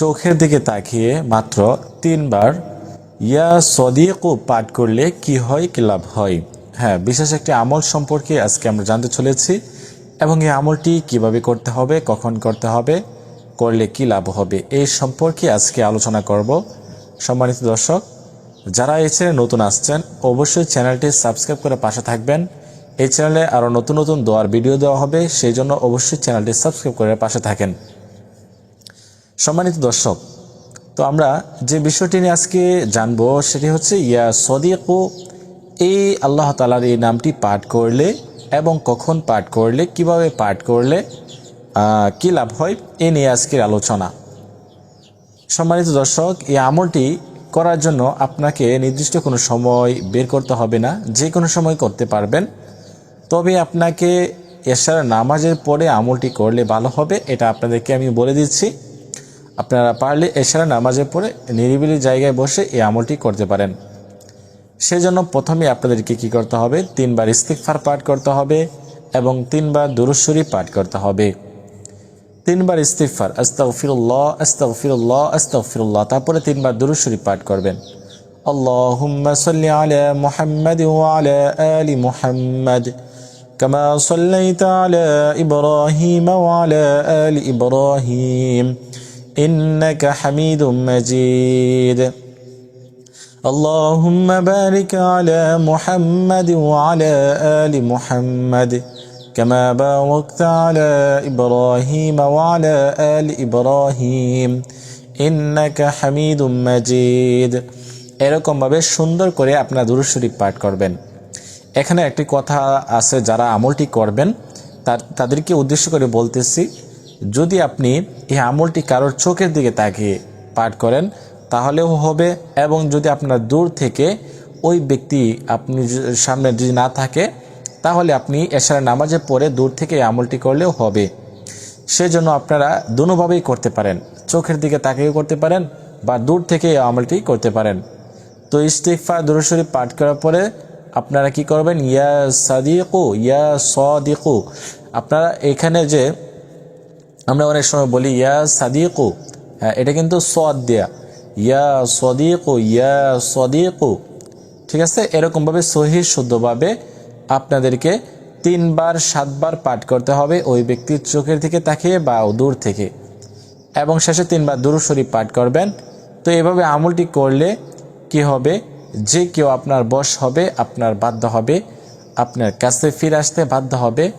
চোখের দিকে তাকিয়ে মাত্র তিনবার, ইয়া সদিকু পাঠ করলে কি হয়, কি লাভ হয়? হ্যাঁ বিশেষ একটি আমল সম্পর্কে আজকে আমরা জানতে চলেছি এবং এই আমলটি কীভাবে করতে হবে, কখন করতে হবে, করলে কি লাভ হবে এই সম্পর্কে আজকে আলোচনা করব। সম্মানিত দর্শক, যারা এই চ্যানেলে নতুন আসছেন, অবশ্যই চ্যানেলটি সাবস্ক্রাইব করে পাশে থাকবেন। এই চ্যানেলে আরও নতুন নতুন দোয়ার ভিডিও দেওয়া হবে, সেই জন্য অবশ্যই চ্যানেলটি সাবস্ক্রাইব করে পাশে থাকেন। সম্মানিত দর্শক, তো আমরা যে বিষয়টি নিয়ে আজকে জানব সেটি হচ্ছে, ইয়া সদিকু, এই আল্লাহ তালার এই নামটি পাঠ করলে এবং কখন পাঠ করলে, কীভাবে পাঠ করলে কি লাভ হয়, এ নিয়ে আজকের আলোচনা। সম্মানিত দর্শক, এই আমলটি করার জন্য আপনাকে নির্দিষ্ট কোনো সময় বের করতে হবে না, যে কোনো সময় করতে পারবেন। তবে আপনাকে এশার নামাজের পরে আমলটি করলে ভালো হবে, এটা আপনাদেরকে আমি বলে দিচ্ছি। আপনারা পারলে এশারা নামাজের পরে নিরিবিলি জায়গায় বসে এই আমলটি করতে পারেন সেজন্য প্রথমে আপনাদেরকে কি করতে হবে তিনবার ইস্তিকফার পাঠ করতে হবে এবং তিনবার দুরুশ্বরী পাঠ করতে হবে তিনবার ইস্তিগফার আস্তাগফিরুল্লাহ আস্তাগফিরুল্লাহ আস্তাগফিরুল্লাহ তারপরে তিনবার দুরূদ শরীফ পাঠ করবেন اللهم صل على محمد وعلى آل محمد كما صليت على إبراهيم وعلى آل إبراهيم إنك حميد مجيد اللهم بارك على محمد وعلى آل محمد كما باركت على إبراهيم وعلى آل إبراهيم إنك حميد مجيد এরকমভাবে সুন্দর করে আপনার দুরূদ শরীফ পাঠ করবেন এখানে একটি কথা আছে যারা আমলটি করবেন তার তাদেরকে উদ্দেশ্য করে বলতেছি যদি আপনি এই আমলটি কারোর চোখের দিকে তাকিয়ে পাঠ করেন, তাহলেও হবে এবং যদি আপনার দূর থেকে ওই ব্যক্তি আপনি সামনে যদি না থাকে, তাহলে আপনি এশার নামাজে পড়ে দূর থেকে এই আমলটি করলেও হবে। সেজন্য আপনারা দুভাবেই করতে পারেন। চোখের দিকে তাকিয়ে করতে পারেন বা দূর থেকে এই আমলটি করতে পারেন। তো ইস্তিকফা দুরুশরী পাঠ করার পরে আপনারা কি করবেন? ইয়া সাদিকু, ইয়া সদিকু। আপনারা এখানে যে আমরা অনেক সময় বলি, ইয়া সাদিকু। হ্যাঁ এটা কিন্তু সদ দেয়া। ইয়া সদিকু ইয়া সদিকু। ঠিক আছে? এরকমভাবে সহি, শুদ্ধভাবে আপনাদেরকে তিনবার, সাতবার পাঠ করতে হবে ওই ব্যক্তির চোখের থেকে তাকিয়ে বা দূর থেকে। এবং শেষে তিনবার দুরু শরীফ পাঠ করবেন। তো এভাবে আমলটি করলে কি হবে? যে কেউ আপনার বশ হবে, আপনার বাধ্য হবে, আপনার কাছে ফিরে আসতে বাধ্য হবে।